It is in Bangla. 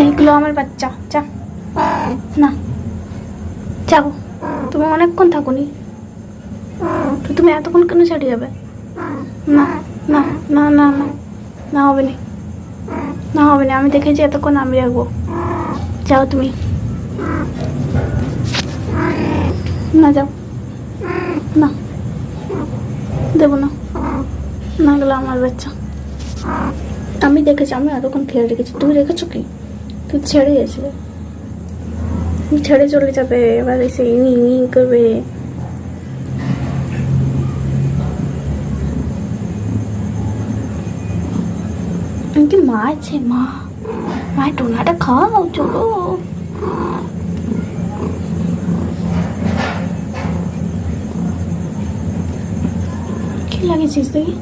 এইগুলো আমার বাচ্চা, যা। না, যাব। তুমি অনেকক্ষণ থাকুনি। তো তুমি এতক্ষণ কেন ছাড়িয়ে যাবে? না না না না না না হবে না। না হবে না, আমি দেখেছি এতক্ষণ আমি রাখব। যাও তুমি। না, যাও। না, দেবো না। না গেলো আমার বাচ্চা। আমি দেখেছি, আমি এতক্ষণ খেয়াল রেখেছি। তুমি রেখেছো কি? তুই ছেড়ে তুমি ছেড়ে চলে যাবে, এবার এসে ইনি ইনি করবে। কি মা আছে, মা। মায়ের টোনাটা খাও, চলো। কি লাগিয়েছিস দেখি?